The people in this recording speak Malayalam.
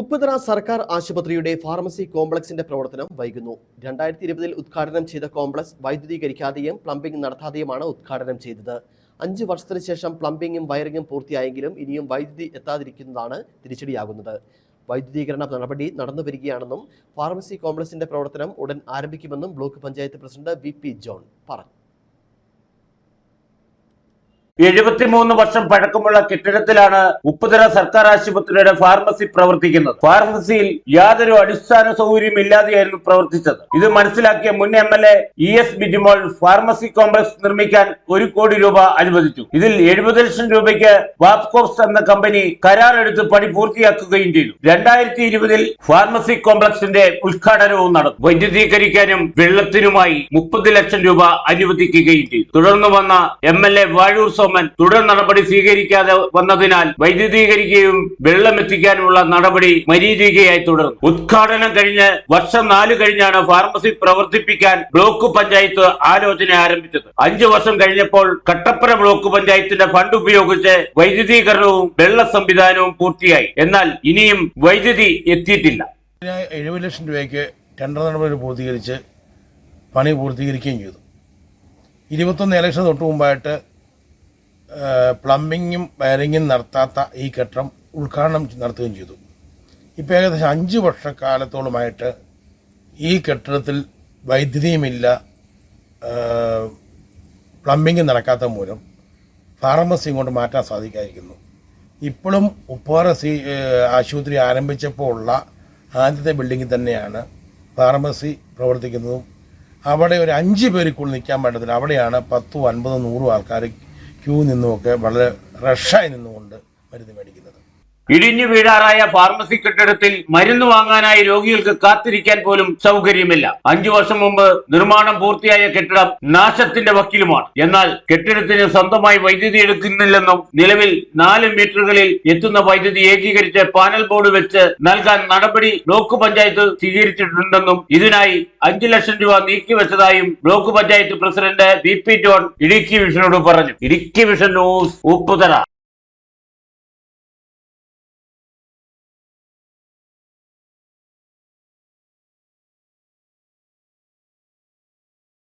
ഉപ്പുതറ സർക്കാർ ആശുപത്രിയുടെ ഫാർമസി കോംപ്ലക്സിന്റെ പ്രവർത്തനം വൈകുന്നു. രണ്ടായിരത്തി ഇരുപതിൽ ഉദ്ഘാടനം ചെയ്ത കോംപ്ലക്സ് വൈദ്യുതീകരിക്കാതെയും പ്ലംബിംഗ് നടത്താതെയുമാണ് ഉദ്ഘാടനം ചെയ്തത്. അഞ്ച് വർഷത്തിന് ശേഷം പ്ലംബിംഗും വയറിംഗും പൂർത്തിയായെങ്കിലും ഇനിയും വൈദ്യുതി എത്താതിരിക്കുന്നതാണ് തിരിച്ചടിയാകുന്നത്. വൈദ്യുതീകരണ നടപടി നടന്നു വരികയാണെന്നും ഫാർമസി കോംപ്ലക്സിന്റെ പ്രവർത്തനം ഉടൻ ആരംഭിക്കുമെന്നും block panchayat president V P John പറഞ്ഞു. എഴുപത്തിമൂന്ന് വർഷം പഴക്കമുള്ള കെട്ടിടത്തിലാണ് ഉപ്പുതറ സർക്കാർ ആശുപത്രിയുടെ ഫാർമസി പ്രവർത്തിക്കുന്നത്. ഫാർമസിയിൽ യാതൊരു അടിസ്ഥാന സൗകര്യം ഇല്ലാതെയായിരുന്നു പ്രവർത്തിച്ചത്. ഇത് മനസ്സിലാക്കിയ മുൻ M L A E S Bijimol pharmacy complex നിർമ്മിക്കാൻ ഒരു കോടി രൂപ അനുവദിച്ചു. ഇതിൽ എഴുപത് ലക്ഷം രൂപയ്ക്ക് വാപ്കോപ്സ് എന്ന കമ്പനി കരാറെടുത്ത് പണി പൂർത്തിയാക്കുകയും ചെയ്തു. രണ്ടായിരത്തി ഇരുപതിൽ ഫാർമസി കോംപ്ലക്സിന്റെ ഉദ്ഘാടനവും നടന്നു. വൈദ്യുതീകരിക്കാനും വെള്ളത്തിനുമായി മുപ്പത് ലക്ഷം രൂപ അനുവദിക്കുകയും ചെയ്തു. തുടർന്ന് വന്ന M L A Vazhoor Soman തുടർ നടപടി സ്വീകരിക്കാതെ വന്നതിനാൽ വൈദ്യുതീകരിക്കുകയും വെള്ളമെത്തിക്കാനുമുള്ള നടപടി മരീചികയായി തുടർന്നു. ഉദ്ഘാടനം കഴിഞ്ഞ് വർഷം നാല് കഴിഞ്ഞാണ് ഫാർമസി പ്രവർത്തിപ്പിക്കാൻ ബ്ലോക്ക് പഞ്ചായത്ത് ആലോചന ആരംഭിച്ചത്. അഞ്ചു വർഷം കഴിഞ്ഞപ്പോൾ കട്ടപ്പന ബ്ലോക്ക് പഞ്ചായത്തിന്റെ ഫണ്ട് ഉപയോഗിച്ച് വൈദ്യുതീകരണവും വെള്ള സംവിധാനവും പൂർത്തിയായി. എന്നാൽ ഇനിയും വൈദ്യുതി എത്തിയിട്ടില്ല. എഴുപത് ലക്ഷം രൂപയ്ക്ക് ടെൻഡർ നടപടി പൂർത്തീകരിച്ച് പണി പൂർത്തീകരിക്കുകയും ചെയ്തു. ഇരുപത്തൊന്ന് ഇലക്ഷൻ തൊട്ട് മുമ്പായിട്ട് പ്ലംബിങ്ങും വയറിങ്ങും നടത്താത്ത ഈ കെട്ടിടം ഉദ്ഘാടനം നടത്തുകയും ചെയ്തു. ഇപ്പോൾ ഏകദേശം അഞ്ച് വർഷക്കാലത്തോളമായിട്ട് ഈ കെട്ടിടത്തിൽ വൈദ്യുതിയുമില്ല പ്ലംബിങ് നടക്കാത്ത മൂലം ഫാർമസി കൊണ്ട് മാറ്റാൻ സാധിക്കാതിരിക്കുന്നു. ഇപ്പോഴും ഉപ്പാറ സി ആശുപത്രി ആരംഭിച്ചപ്പോൾ ഉള്ള ആദ്യത്തെ ബിൽഡിങ്ങിൽ തന്നെയാണ് ഫാർമസി പ്രവർത്തിക്കുന്നതും. അവിടെ ഒരു അഞ്ച് പേർക്കുള്ളിൽ നിൽക്കാൻ പറ്റത്തില്ല. അവിടെയാണ് പത്തും അൻപതും നൂറും ആൾക്കാർ ക്യൂ നിന്നുമൊക്കെ വളരെ റഷായി നിന്നുകൊണ്ട് മരുന്ന് മേടിക്കുന്നത്. ഇടിഞ്ഞു വീഴാറായ ഫാർമസി കെട്ടിടത്തിൽ മരുന്ന് വാങ്ങാനായി രോഗികൾക്ക് കാത്തിരിക്കാൻ പോലും സൗകര്യമില്ല. അഞ്ചു വർഷം മുമ്പ് നിർമ്മാണം പൂർത്തിയായ കെട്ടിടം നാശത്തിന്റെ വക്കിലുമാണ്. എന്നാൽ കെട്ടിടത്തിന് സ്വന്തമായി വൈദ്യുതി എടുക്കുന്നില്ലെന്നും നിലവിൽ നാല് മീറ്ററുകളിൽ എത്തുന്ന വൈദ്യുതി ഏകീകരിച്ച് പാനൽ ബോർഡ് വെച്ച് നൽകാൻ നടപടി ബ്ലോക്ക് പഞ്ചായത്ത് സ്വീകരിച്ചിട്ടുണ്ടെന്നും ഇതിനായി അഞ്ചു ലക്ഷം രൂപ നീക്കിവെച്ചതായും block panchayat president B P John Idukki വിഷനോട് പറഞ്ഞു. Idukki vision news Upputhara.